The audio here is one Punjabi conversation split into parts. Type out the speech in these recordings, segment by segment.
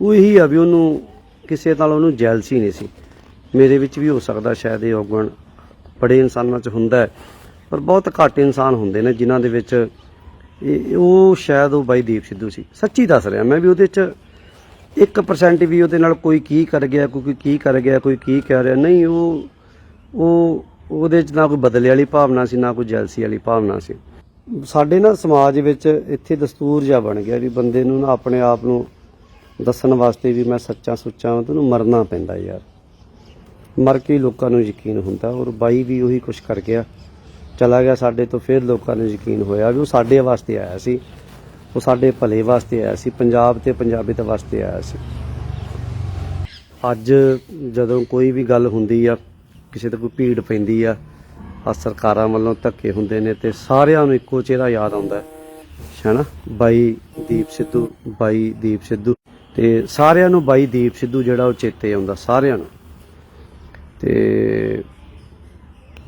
ਉਹ ਇਹੀ ਆ ਵੀ ਉਹਨੂੰ ਕਿਸੇ ਨਾਲ ਉਹਨੂੰ ਜੈਲਸੀ ਨਹੀਂ ਸੀ। ਮੇਰੇ ਵਿੱਚ ਵੀ ਹੋ ਸਕਦਾ ਸ਼ਾਇਦ ਇਹ ਔਗਣ ਬੜੇ ਇਨਸਾਨਾਂ 'ਚ ਹੁੰਦਾ ਹੈ, ਪਰ ਬਹੁਤ ਘੱਟ ਇਨਸਾਨ ਹੁੰਦੇ ਨੇ ਜਿਨ੍ਹਾਂ ਦੇ ਵਿੱਚ ਇਹ ਉਹ ਸ਼ਾਇਦ ਉਹ ਬਾਈ ਦੀਪ ਸਿੱਧੂ ਸੀ। ਸੱਚੀ ਦੱਸ ਰਿਹਾ ਮੈਂ ਵੀ ਉਹਦੇ 'ਚ 1% ਵੀ ਉਹਦੇ ਨਾਲ ਕੋਈ ਕੀ ਕਰ ਗਿਆ, ਕੋਈ ਕੀ ਕਰ ਗਿਆ, ਕੋਈ ਕੀ ਕਹਿ ਰਿਹਾ। ਨਹੀਂ, ਉਹ ਉਹ, ਉਹਦੇ 'ਚ ਨਾ ਕੋਈ ਬਦਲੇ ਵਾਲੀ ਭਾਵਨਾ ਸੀ, ਨਾ ਕੋਈ ਜੈਲਸੀ ਵਾਲੀ ਭਾਵਨਾ ਸੀ। ਸਾਡੇ ਨਾ ਸਮਾਜ ਵਿੱਚ ਇੱਥੇ ਦਸਤੂਰ ਜਿਹਾ ਬਣ ਗਿਆ ਵੀ ਬੰਦੇ ਨੂੰ ਨਾ ਆਪਣੇ ਆਪ ਨੂੰ ਦੱਸਣ ਵਾਸਤੇ ਵੀ ਮੈਂ ਸੱਚਾ ਸੁੱਚਾ ਹਾਂ ਤੈਨੂੰ ਮਰਨਾ ਪੈਂਦਾ ਯਾਰ। ਮਰ ਕੇ ਲੋਕਾਂ ਨੂੰ ਯਕੀਨ ਹੁੰਦਾ, ਔਰ ਬਾਈ ਵੀ ਉਹੀ ਕੁਛ ਕਰ ਗਿਆ। ਚਲਾ ਗਿਆ ਸਾਡੇ ਤੋਂ, ਫਿਰ ਲੋਕਾਂ ਨੂੰ ਯਕੀਨ ਹੋਇਆ ਵੀ ਉਹ ਸਾਡੇ ਵਾਸਤੇ ਆਇਆ ਸੀ। ਉਹ ਸਾਡੇ ਭਲੇ ਵਾਸਤੇ ਆਇਆ ਸੀ, ਪੰਜਾਬ ਤੇ ਪੰਜਾਬੀਤ ਵਾਸਤੇ ਆਇਆ ਸੀ। ਅੱਜ ਜਦੋਂ ਕੋਈ ਵੀ ਗੱਲ ਹੁੰਦੀ ਆ, ਕਿਸੇ ਤੇ ਕੋਈ ਭੀੜ ਪੈਂਦੀ ਆ ਆ ਸਰਕਾਰਾਂ ਵੱਲੋਂ ਧੱਕੇ ਹੁੰਦੇ ਨੇ ਤੇ ਸਾਰਿਆਂ ਨੂੰ ਇੱਕੋ ਚਿਹਰਾ ਯਾਦ ਆਉਂਦਾ। ਹੈ ਹੈਨਾ? ਬਾਈ ਦੀਪ ਸਿੱਧੂ, ਬਾਈ ਦੀਪ ਸਿੱਧੂ। ਤੇ ਸਾਰਿਆਂ ਨੂੰ ਬਾਈ ਦੀਪ ਸਿੱਧੂ ਜਿਹੜਾ ਉਹ ਚੇਤੇ ਆਉਂਦਾ, ਸਾਰਿਆਂ ਨੂੰ। ਤੇ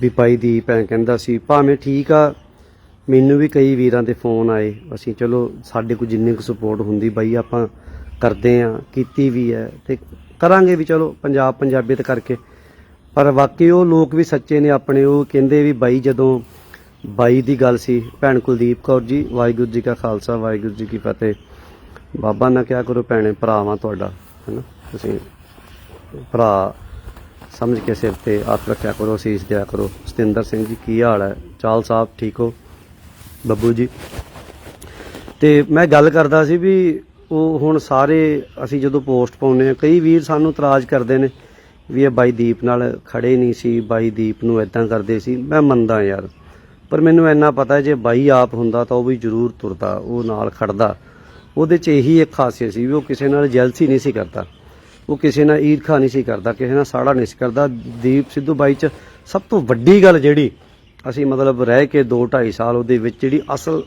ਵੀ ਬਾਈ ਦੀਪ ਐਂ ਕਹਿੰਦਾ ਸੀ, ਭਾਵੇਂ ਠੀਕ ਆ, ਮੈਨੂੰ ਵੀ ਕਈ ਵੀਰਾਂ ਦੇ ਫੋਨ ਆਏ। ਅਸੀਂ ਚਲੋ, ਸਾਡੇ ਕੋਲ ਜਿੰਨੀ ਕੁ ਸਪੋਰਟ ਹੁੰਦੀ ਬਾਈ, ਆਪਾਂ ਕਰਦੇ ਆ, ਕੀਤੀ ਵੀ ਹੈ ਤੇ ਕਰਾਂਗੇ ਵੀ ਚਲੋ, ਪੰਜਾਬ ਪੰਜਾਬੀਅਤ ਕਰਕੇ। ਪਰ ਵਾਕਈ ਉਹ ਲੋਕ ਵੀ ਸੱਚੇ ਨੇ ਆਪਣੇ, ਉਹ ਕਹਿੰਦੇ ਵੀ ਬਾਈ ਜਦੋਂ ਬਾਈ ਦੀ ਗੱਲ ਸੀ, ਭੈਣ ਕੁਲਦੀਪ ਕੌਰ ਜੀ, ਵਾਹਿਗੁਰੂ ਜੀ ਕਾ ਖਾਲਸਾ, ਵਾਹਿਗੁਰੂ ਜੀ ਕੀ ਫਤਿਹ। ਬਾਬਾ ਨਾ ਕਿਹਾ ਕਰੋ ਭੈਣੇ ਭਰਾਵਾਂ ਤੁਹਾਡਾ, ਹੈਨਾ? ਤੁਸੀਂ ਭਰਾ ਸਮਝ ਕੇ ਸਿਰ ਤੇ ਹੱਥ ਰੱਖਿਆ ਕਰੋ, ਸੀਸ ਦਿਆ ਕਰੋ। ਸਤਿੰਦਰ ਸਿੰਘ ਜੀ, ਕੀ ਹਾਲ ਹੈ? ਚਾਲ ਸਾਹਿਬ, ਠੀਕ ਹੋ? ਬੱਬੂ ਜੀ। ਤੇ ਮੈਂ ਗੱਲ ਕਰਦਾ ਸੀ ਵੀ ਉਹ ਹੁਣ ਸਾਰੇ ਅਸੀਂ ਜਦੋਂ ਪੋਸਟ ਪਾਉਂਦੇ ਆ ਕਈ ਵੀਰ ਸਾਨੂੰ ਇਤਰਾਜ਼ ਕਰਦੇ ਨੇ ਵੀ ਇਹ ਬਾਈ ਦੀਪ ਨਾਲ ਖੜੇ ਨਹੀਂ ਸੀ, ਬਾਈ ਦੀਪ ਨੂੰ ਇਦਾਂ ਕਰਦੇ ਸੀ। ਮੈਂ ਮੰਨਦਾ ਯਾਰ, ਪਰ ਮੈਨੂੰ ਇੰਨਾ ਪਤਾ ਜੇ ਬਾਈ ਆਪ ਹੁੰਦਾ ਤਾਂ ਉਹ ਵੀ ਜ਼ਰੂਰ ਤੁਰਦਾ, ਉਹ ਨਾਲ ਖੜਦਾ। ਉਹਦੇ 'ਚ ਇਹੀ ਇੱਕ ਖਾਸੀਅਤ ਸੀ ਵੀ ਉਹ ਕਿਸੇ ਨਾਲ ਜੈਲਸੀ ਨਹੀਂ ਸੀ ਕਰਦਾ। ਉਹ ਕਿਸੇ ਨਾਲ ਈਰਖਾ ਨਹੀਂ ਸੀ ਕਰਦਾ, ਕਿਸੇ ਨਾਲ ਸਾੜਾ ਨਹੀਂ ਸੀ ਕਰਦਾ। ਦੀਪ ਸਿੱਧੂ ਬਾਈ 'ਚ ਸਭ ਤੋਂ ਵੱਡੀ ਗੱਲ ਜਿਹੜੀ ਅਸੀਂ ਮਤਲਬ ਰਹਿ ਕੇ 2 2.5 ਸਾਲ ਉਹਦੇ ਵਿੱਚ ਜਿਹੜੀ ਅਸਲ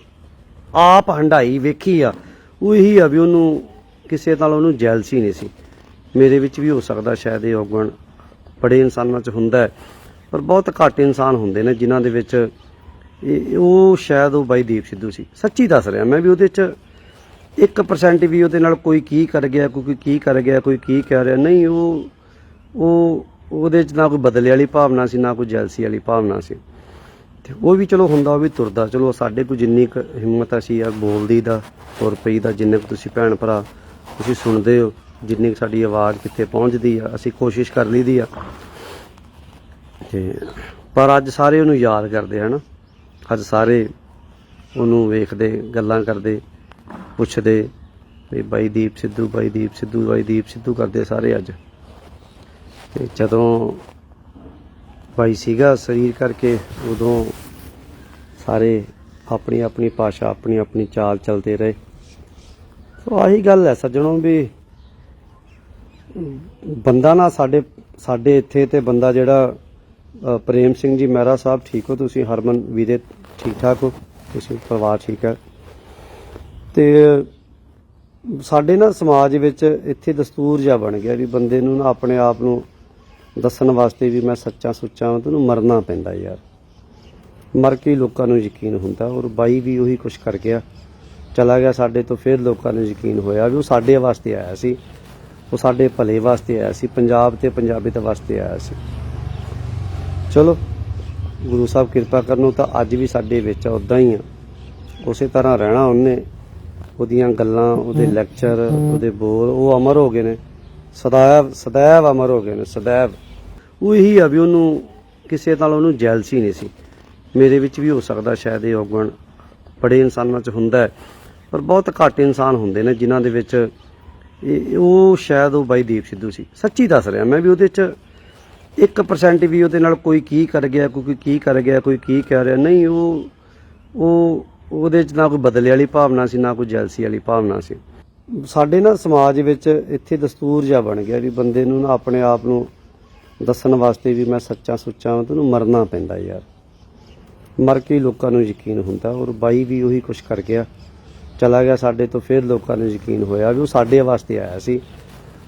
ਆਪ ਹੰਡਾਈ ਵੇਖੀ ਆ, ਉਹ ਇਹੀ ਆ ਵੀ ਉਹਨੂੰ ਕਿਸੇ ਨਾਲ ਉਹਨੂੰ ਜੈਲਸੀ ਨਹੀਂ ਸੀ। ਮੇਰੇ ਵਿੱਚ ਵੀ ਹੋ ਸਕਦਾ ਸ਼ਾਇਦ ਇਹ ਔਗਣ ਬੜੇ ਇਨਸਾਨਾਂ 'ਚ ਹੁੰਦਾ ਪਰ ਬਹੁਤ ਘੱਟ ਇਨਸਾਨ ਹੁੰਦੇ ਨੇ ਜਿਨ੍ਹਾਂ ਦੇ ਵਿੱਚ ਉਹ ਸ਼ਾਇਦ ਉਹ ਬਾਈ ਦੀਪ ਸਿੱਧੂ ਸੀ। ਸੱਚੀ ਦੱਸ ਰਿਹਾ ਮੈਂ ਵੀ ਉਹਦੇ 'ਚ 1% ਵੀ ਉਹਦੇ ਨਾਲ ਕੋਈ ਕੀ ਕਰ ਗਿਆ, ਕੋਈ ਕੀ ਕਰ ਗਿਆ, ਕੋਈ ਕੀ ਕਹਿ ਰਿਹਾ। ਨਹੀਂ, ਉਹ ਉਹ, ਉਹਦੇ 'ਚ ਨਾ ਕੋਈ ਬਦਲੇ ਵਾਲੀ ਭਾਵਨਾ ਸੀ, ਨਾ ਕੋਈ ਜੈਲਸੀ ਵਾਲੀ ਭਾਵਨਾ ਸੀ। ਤੇ ਉਹ ਵੀ ਚਲੋ ਹੁੰਦਾ, ਉਹ ਵੀ ਤੁਰਦਾ। ਚਲੋ, ਸਾਡੇ ਕੋਲ ਜਿੰਨੀ ਕੁ ਹਿੰਮਤ ਅਸੀਂ ਆ ਬੋਲਦੀ ਦਾ, ਤੁਰ ਪਈ ਦਾ, ਜਿੰਨੇ ਕੁ ਤੁਸੀਂ ਭੈਣ ਭਰਾ ਤੁਸੀਂ ਸੁਣਦੇ ਹੋ, ਜਿੰਨੀ ਕੁ ਸਾਡੀ ਆਵਾਜ਼ ਕਿੱਥੇ ਪਹੁੰਚਦੀ ਆ, ਅਸੀਂ ਕੋਸ਼ਿਸ਼ ਕਰ ਲਈਦੀ ਆ। ਤੇ, ਪਰ ਅੱਜ ਸਾਰੇ ਉਹਨੂੰ ਯਾਦ ਕਰਦੇ ਹਨ? ਅੱਜ ਸਾਰੇ ਉਹਨੂੰ ਵੇਖਦੇ, ਗੱਲਾਂ ਕਰਦੇ। ਪੁੱਛਦੇ ਵੀ ਬਾਈ ਦੀਪ ਸਿੱਧੂ, ਬਾਈ ਦੀਪ ਸਿੱਧੂ, ਬਾਈ ਦੀਪ ਸਿੱਧੂ ਕਰਦੇ ਸਾਰੇ ਅੱਜ। ਤੇ ਜਦੋਂ ਬਾਈ ਸੀਗਾ ਸਰੀਰ ਕਰਕੇ ਉਦੋਂ ਸਾਰੇ ਆਪਣੀ ਆਪਣੀ ਭਾਸ਼ਾ, ਆਪਣੀ ਆਪਣੀ ਚਾਲ ਚਲਦੇ ਰਹੇ। ਸੋ ਆਹੀ ਗੱਲ ਹੈ ਸੱਜਣੋ ਵੀ ਬੰਦਾ ਨਾ ਸਾਡੇ ਸਾਡੇ ਇੱਥੇ ਤੇ ਬੰਦਾ ਜਿਹੜਾ ਪ੍ਰੇਮ ਸਿੰਘ ਜੀ ਮਹਿਰਾ ਸਾਹਿਬ ਠੀਕ ਹੋ ਤੁਸੀਂ? ਹਰਮਨ, ਵੀਰੇ ਠੀਕ ਠਾਕ ਹੋ? ਤੁਸੀਂ? ਪਰਿਵਾਰ ਠੀਕ ਹੈ? ਤੇ ਸਾਡੇ ਨਾ ਸਮਾਜ ਵਿੱਚ ਇੱਥੇ ਦਸਤੂਰ ਜਿਹਾ ਬਣ ਗਿਆ ਵੀ ਬੰਦੇ ਨੂੰ ਨਾ ਆਪਣੇ ਆਪ ਨੂੰ ਦੱਸਣ ਵਾਸਤੇ ਵੀ ਮੈਂ ਸੱਚਾ ਸੁੱਚਾ ਹਾਂ ਤੈਨੂੰ ਮਰਨਾ ਪੈਂਦਾ ਯਾਰ। ਮਰ ਕੇ ਲੋਕਾਂ ਨੂੰ ਯਕੀਨ ਹੁੰਦਾ ਔਰ ਬਾਈ ਵੀ ਉਹੀ ਕੁਛ ਕਰ ਗਿਆ। ਚਲਾ ਗਿਆ ਸਾਡੇ ਤੋਂ, ਫਿਰ ਲੋਕਾਂ ਨੂੰ ਯਕੀਨ ਹੋਇਆ ਵੀ ਉਹ ਸਾਡੇ ਵਾਸਤੇ ਆਇਆ ਸੀ। ਉਹ ਸਾਡੇ ਭਲੇ ਵਾਸਤੇ ਆਇਆ ਸੀ, ਪੰਜਾਬ ਤੇ ਪੰਜਾਬੀਤ ਵਾਸਤੇ ਆਇਆ ਸੀ। ਚਲੋ, ਗੁਰੂ ਸਾਹਿਬ ਕਿਰਪਾ ਕਰਨੋ ਤਾਂ ਅੱਜ ਵੀ ਸਾਡੇ ਵਿੱਚ ਉਦਾਂ ਹੀ ਆ। ਉਸੇ ਤਰ੍ਹਾਂ ਰਹਿਣਾ ਉਹਨੇ। ਉਹਦੀਆਂ ਗੱਲਾਂ ਉਹਦੇ ਲੈਕਚਰ ਉਹਦੇ ਬੋਲ ਉਹ ਅਮਰ ਹੋ ਗਏ ਨੇ। ਸਦਾਇਵ ਸਦਾਇਵ ਅਮਰ ਹੋ ਗਏ ਨੇ ਸਦਾਇਵ। ਉਹੀ ਆ ਵੀ ਉਹਨੂੰ ਕਿਸੇ ਨਾਲ ਉਹਨੂੰ ਜੈਲਸੀ ਨਹੀਂ ਸੀ। ਮੇਰੇ ਵਿੱਚ ਵੀ ਹੋ ਸਕਦਾ ਸ਼ਾਇਦ ਇਹ ਔਗਣ ਬੜੇ ਇਨਸਾਨਾਂ 'ਚ ਹੁੰਦਾ ਪਰ ਬਹੁਤ ਘੱਟ ਇਨਸਾਨ ਹੁੰਦੇ ਨੇ ਜਿਨ੍ਹਾਂ ਦੇ ਵਿੱਚ ਉਹ ਸ਼ਾਇਦ ਉਹ ਬਾਈ ਦੀਪ ਸਿੱਧੂ ਸੀ। ਸੱਚੀ ਦੱਸ ਰਿਹਾ ਮੈਂ ਵੀ ਉਹਦੇ 'ਚ 1% ਵੀ ਉਹਦੇ ਨਾਲ ਕੋਈ ਕੀ ਕਰ ਗਿਆ ਕੋਈ ਕੀ ਕਰ ਗਿਆ ਕੋਈ ਕੀ ਕਹਿ ਰਿਹਾ। ਨਹੀਂ ਉਹ ਉਹ ਉਹਦੇ 'ਚ ਨਾ ਕੋਈ ਬਦਲੇ ਵਾਲੀ ਭਾਵਨਾ ਸੀ, ਨਾ ਕੋਈ ਜੈਲਸੀ ਵਾਲੀ ਭਾਵਨਾ ਸੀ। ਸਾਡੇ ਨਾ ਸਮਾਜ ਵਿੱਚ ਇੱਥੇ ਦਸਤੂਰ ਜਿਹਾ ਬਣ ਗਿਆ ਵੀ ਬੰਦੇ ਨੂੰ ਨਾ ਆਪਣੇ ਆਪ ਨੂੰ ਦੱਸਣ ਵਾਸਤੇ ਵੀ ਮੈਂ ਸੱਚਾ ਸੁੱਚਾ ਹਾਂ ਤੈਨੂੰ ਮਰਨਾ ਪੈਂਦਾ ਯਾਰ। ਮਰ ਕੇ ਲੋਕਾਂ ਨੂੰ ਯਕੀਨ ਹੁੰਦਾ ਔਰ ਬਾਈ ਵੀ ਉਹੀ ਕੁਛ ਕਰ ਗਿਆ। ਚਲਾ ਗਿਆ ਸਾਡੇ ਤੋਂ, ਫਿਰ ਲੋਕਾਂ ਨੂੰ ਯਕੀਨ ਹੋਇਆ ਵੀ ਉਹ ਸਾਡੇ ਵਾਸਤੇ ਆਇਆ ਸੀ।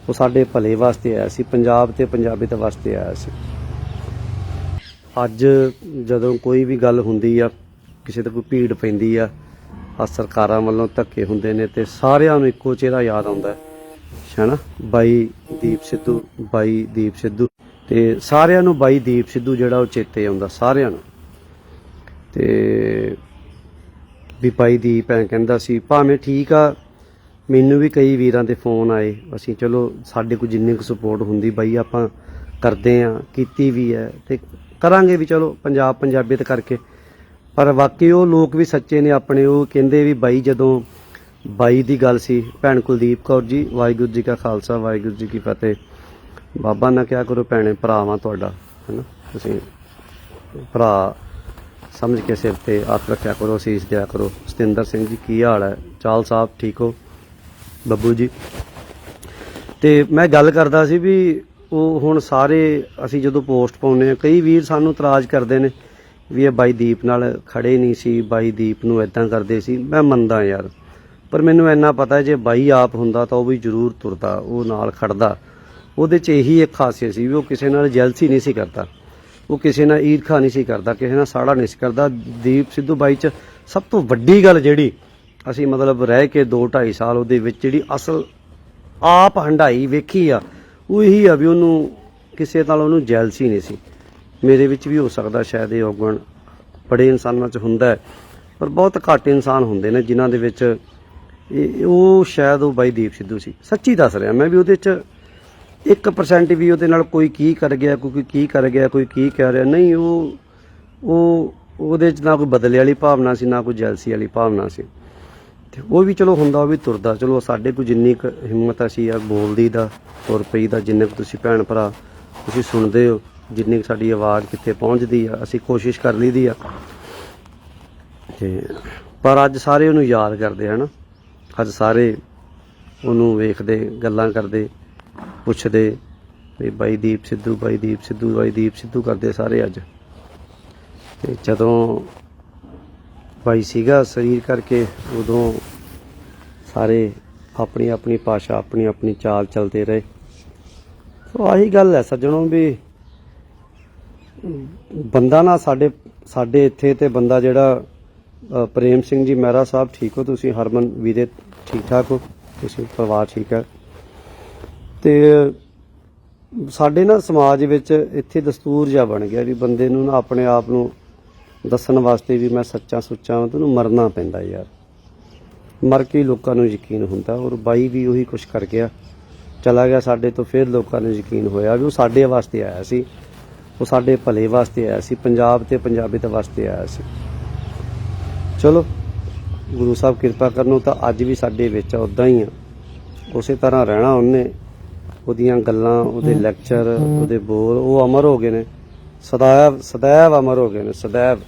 ਉਹ ਸਾਡੇ ਭਲੇ ਵਾਸਤੇ ਆਇਆ ਸੀ, ਪੰਜਾਬ ਤੇ ਪੰਜਾਬੀਤ ਵਾਸਤੇ ਆਇਆ ਸੀ। ਅੱਜ ਜਦੋਂ ਕੋਈ ਵੀ ਗੱਲ ਹੁੰਦੀ ਆ ਕਿਸੇ ਤੇ ਕੋਈ ਭੀੜ ਪੈਂਦੀ ਆ ਆ ਸਰਕਾਰਾਂ ਵੱਲੋਂ ਧੱਕੇ ਹੁੰਦੇ ਨੇ ਤੇ ਸਾਰਿਆਂ ਨੂੰ ਇੱਕੋ ਚਿਹਰਾ ਯਾਦ ਆਉਂਦਾ ਹੈ। ਹੈਨਾ? ਬਾਈ ਦੀਪ ਸਿੱਧੂ, ਬਾਈ ਦੀਪ ਸਿੱਧੂ ਤੇ ਸਾਰਿਆਂ ਨੂੰ ਬਾਈ ਦੀਪ ਸਿੱਧੂ ਜਿਹੜਾ ਉਹ ਚੇਤੇ ਆਉਂਦਾ, ਸਾਰਿਆਂ ਨੂੰ। ਤੇ ਵੀ ਬਾਈ ਦੀਪ ਐਂ ਕਹਿੰਦਾ ਸੀ, ਭਾਵੇਂ ਠੀਕ ਆ, ਮੈਨੂੰ ਵੀ ਕਈ ਵੀਰਾਂ ਦੇ ਫੋਨ ਆਏ। ਅਸੀਂ ਚਲੋ, ਸਾਡੇ ਕੋਲ ਜਿੰਨੀ ਕੁ ਸਪੋਰਟ ਹੁੰਦੀ ਬਾਈ, ਆਪਾਂ ਕਰਦੇ ਆ, ਕੀਤੀ ਵੀ ਹੈ ਤੇ ਕਰਾਂਗੇ ਵੀ ਚਲੋ, ਪੰਜਾਬ ਪੰਜਾਬੀਅਤ ਕਰਕੇ ਪਰ ਵਾਕਈ ਉਹ ਲੋਕ ਵੀ ਸੱਚੇ ਨੇ, ਆਪਣੇ ਉਹ ਕਹਿੰਦੇ ਵੀ ਬਾਈ ਜਦੋਂ ਬਾਈ ਦੀ ਗੱਲ ਸੀ, ਭੈਣ ਕੁਲਦੀਪ ਕੌਰ ਜੀ, ਵਾਹਿਗੁਰੂ ਜੀ ਕਾ ਖਾਲਸਾ, ਵਾਹਿਗੁਰੂ ਜੀ ਕੀ ਫਤਿਹ। ਬਾਬਾ ਨਾ ਕਿਆ ਕਰੋ ਭੈਣੇ ਭਰਾਵਾਂ ਤੁਹਾਡਾ, ਹੈਨਾ? ਤੁਸੀਂ ਭਰਾ ਸਮਝ ਕੇ ਸਿਰ ਤੇ ਹੱਥ ਰੱਖਿਆ ਕਰੋ ਸੀਸ ਦਿਆ ਕਰੋ। ਸਤਿੰਦਰ ਸਿੰਘ ਜੀ, ਕੀ ਹਾਲ ਹੈ? ਚਾਲ ਸਾਹਿਬ, ਠੀਕ ਹੋ? ਬੱਬੂ ਜੀ। ਤੇ ਮੈਂ ਗੱਲ ਕਰਦਾ ਸੀ ਵੀ ਉਹ ਹੁਣ ਸਾਰੇ ਅਸੀਂ ਜਦੋਂ ਪੋਸਟ ਪਾਉਂਦੇ ਆ ਕਈ ਵੀਰ ਸਾਨੂੰ ਇਤਰਾਜ਼ ਕਰਦੇ ਨੇ ਵੀ ਇਹ ਬਾਈ ਦੀਪ ਨਾਲ ਖੜੇ ਨਹੀਂ ਸੀ, ਬਾਈ ਦੀਪ ਨੂੰ ਇਦਾਂ ਕਰਦੇ ਸੀ। ਮੈਂ ਮੰਨਦਾ ਯਾਰ, ਪਰ ਮੈਨੂੰ ਇੰਨਾ ਪਤਾ ਜੇ ਬਾਈ ਆਪ ਹੁੰਦਾ ਤਾਂ ਉਹ ਵੀ ਜ਼ਰੂਰ ਤੁਰਦਾ, ਉਹ ਨਾਲ ਖੜਦਾ। ਉਹਦੇ 'ਚ ਇਹੀ ਇੱਕ ਖਾਸੀਅਤ ਸੀ ਵੀ ਉਹ ਕਿਸੇ ਨਾਲ ਜੈਲਸੀ ਨਹੀਂ ਸੀ ਕਰਦਾ, ਉਹ ਕਿਸੇ ਨਾਲ ਈਰਖਾ ਨਹੀਂ ਸੀ ਕਰਦਾ, ਕਿਸੇ ਨਾਲ ਸਾੜਾ ਨਹੀਂ ਸੀ ਕਰਦਾ। ਦੀਪ ਸਿੱਧੂ ਬਾਈ 'ਚ ਸਭ ਤੋਂ ਵੱਡੀ ਗੱਲ ਜਿਹੜੀ ਅਸੀਂ ਮਤਲਬ ਰਹਿ ਕੇ 2 2.5 ਸਾਲ ਉਹਦੇ ਵਿੱਚ ਜਿਹੜੀ ਅਸਲ ਆਪ ਹੰਡਾਈ ਵੇਖੀ ਆ, ਉਹ ਇਹੀ ਆ ਵੀ ਉਹਨੂੰ ਕਿਸੇ ਨਾਲ ਉਹਨੂੰ ਜੈਲਸੀ ਨਹੀਂ ਸੀ। ਮੇਰੇ ਵਿੱਚ ਵੀ ਹੋ ਸਕਦਾ ਸ਼ਾਇਦ ਇਹ ਔਗਣ। ਬੜੇ ਇਨਸਾਨਾਂ 'ਚ ਹੁੰਦਾ ਹੈ, ਪਰ ਬਹੁਤ ਘੱਟ ਇਨਸਾਨ ਹੁੰਦੇ ਨੇ ਜਿਨ੍ਹਾਂ ਦੇ ਵਿੱਚ ਇਹ ਉਹ ਸ਼ਾਇਦ ਉਹ ਬਾਈ ਦੀਪ ਸਿੱਧੂ ਸੀ। ਸੱਚੀ ਦੱਸ ਰਿਹਾ ਮੈਂ ਵੀ ਉਹਦੇ 'ਚ 1% ਵੀ ਉਹਦੇ ਨਾਲ ਕੋਈ ਕੀ ਕਰ ਗਿਆ, ਕੋਈ ਕੀ ਕਰ ਗਿਆ, ਕੋਈ ਕੀ ਕਹਿ ਰਿਹਾ। ਨਹੀਂ, ਉਹ ਉਹ, ਉਹਦੇ 'ਚ ਨਾ ਕੋਈ ਬਦਲੇ ਵਾਲੀ ਭਾਵਨਾ ਸੀ, ਨਾ ਕੋਈ ਜੈਲਸੀ ਵਾਲੀ ਭਾਵਨਾ ਸੀ। ਤੇ ਉਹ ਵੀ ਚਲੋ ਹੁੰਦਾ, ਉਹ ਵੀ ਤੁਰਦਾ। ਚਲੋ ਸਾਡੇ ਕੋਲ ਜਿੰਨੀ ਕੁ ਹਿੰਮਤ ਅਸੀਂ ਆ ਬੋਲਦੀ ਦਾ, ਤੁਰ ਪਈ ਦਾ, ਜਿੰਨੇ ਕੁ ਤੁਸੀਂ ਭੈਣ ਭਰਾ ਤੁਸੀਂ ਸੁਣਦੇ ਹੋ ਜਿੰਨੀ ਕੁ ਸਾਡੀ ਆਵਾਜ਼ ਕਿੱਥੇ ਪਹੁੰਚਦੀ ਆ, ਅਸੀਂ ਕੋਸ਼ਿਸ਼ ਕਰ ਲਈਦੀ ਆ। ਤੇ ਪਰ ਅੱਜ ਸਾਰੇ ਉਹਨੂੰ ਯਾਦ ਕਰਦੇ ਹਨ। ਅੱਜ ਸਾਰੇ ਉਹਨੂੰ ਵੇਖਦੇ, ਗੱਲਾਂ ਕਰਦੇ, ਪੁੱਛਦੇ ਵੀ ਬਾਈ ਦੀਪ ਸਿੱਧੂ, ਬਾਈ ਦੀਪ ਸਿੱਧੂ, ਬਾਈ ਦੀਪ ਸਿੱਧੂ ਕਰਦੇ ਸਾਰੇ ਅੱਜ। ਤੇ ਜਦੋਂ ਬਾਈ ਸੀਗਾ ਸਰੀਰ ਕਰਕੇ ਉਦੋਂ ਸਾਰੇ ਆਪਣੀ ਆਪਣੀ ਭਾਸ਼ਾ ਆਪਣੀ ਆਪਣੀ ਚਾਲ ਚਲਦੇ ਰਹੇ। ਸੋ ਆਹੀ ਗੱਲ ਹੈ ਸੱਜਣੋ ਵੀ ਬੰਦਾ ਨਾ ਸਾਡੇ ਸਾਡੇ ਇੱਥੇ ਤੇ ਬੰਦਾ ਜਿਹੜਾ ਅ, ਪ੍ਰੇਮ ਸਿੰਘ ਜੀ ਮਹਿਰਾ ਸਾਹਿਬ ਠੀਕ ਹੋ ਤੁਸੀਂ? ਹਰਮਨ ਵੀਰੇ ਠੀਕ ਠਾਕ ਹੋ? ਤੁਸੀਂ? ਪਰਿਵਾਰ ਠੀਕ ਹੈ? ਤੇ ਸਾਡੇ ਨਾ ਸਮਾਜ ਵਿੱਚ ਇੱਥੇ ਦਸਤੂਰ ਜਿਹਾ ਬਣ ਗਿਆ ਵੀ ਬੰਦੇ ਨੂੰ ਨਾ ਆਪਣੇ ਆਪ ਨੂੰ ਦੱਸਣ ਵਾਸਤੇ ਵੀ ਮੈਂ ਸੱਚਾ ਸੁੱਚਾ ਹਾਂ ਤੈਨੂੰ ਮਰਨਾ ਪੈਂਦਾ ਯਾਰ। ਮਰ ਕੇ ਹੀ ਲੋਕਾਂ ਨੂੰ ਯਕੀਨ ਹੁੰਦਾ ਔਰ ਬਾਈ ਵੀ ਉਹੀ ਕੁਛ ਕਰ ਗਿਆ। ਚਲਾ ਗਿਆ ਸਾਡੇ ਤੋਂ ਫਿਰ ਲੋਕਾਂ ਨੂੰ ਯਕੀਨ ਹੋਇਆ ਵੀ ਉਹ ਸਾਡੇ ਵਾਸਤੇ ਆਇਆ ਸੀ। ਉਹ ਸਾਡੇ ਭਲੇ ਵਾਸਤੇ ਆਇਆ ਸੀ ਪੰਜਾਬ ਤੇ ਪੰਜਾਬੀਤ ਵਾਸਤੇ ਆਇਆ ਸੀ। ਚਲੋ ਗੁਰੂ ਸਾਹਿਬ ਕਿਰਪਾ ਕਰਨੋਂ ਤਾਂ ਅੱਜ ਵੀ ਸਾਡੇ ਵਿੱਚ ਉਦਾਂ ਹੀ ਆ। ਉਸੇ ਤਰ੍ਹਾਂ ਰਹਿਣਾ ਉਹਨੇ ਉਹਦੀਆਂ ਗੱਲਾਂ ਉਹਦੇ ਲੈਕਚਰ ਉਹਦੇ ਬੋਲ ਉਹ ਅਮਰ ਹੋ ਗਏ ਨੇ। ਸਦਾ ਸਦਾਇਵ ਅਮਰ ਹੋ ਗਏ ਨੇ ਸਦਾਇਵ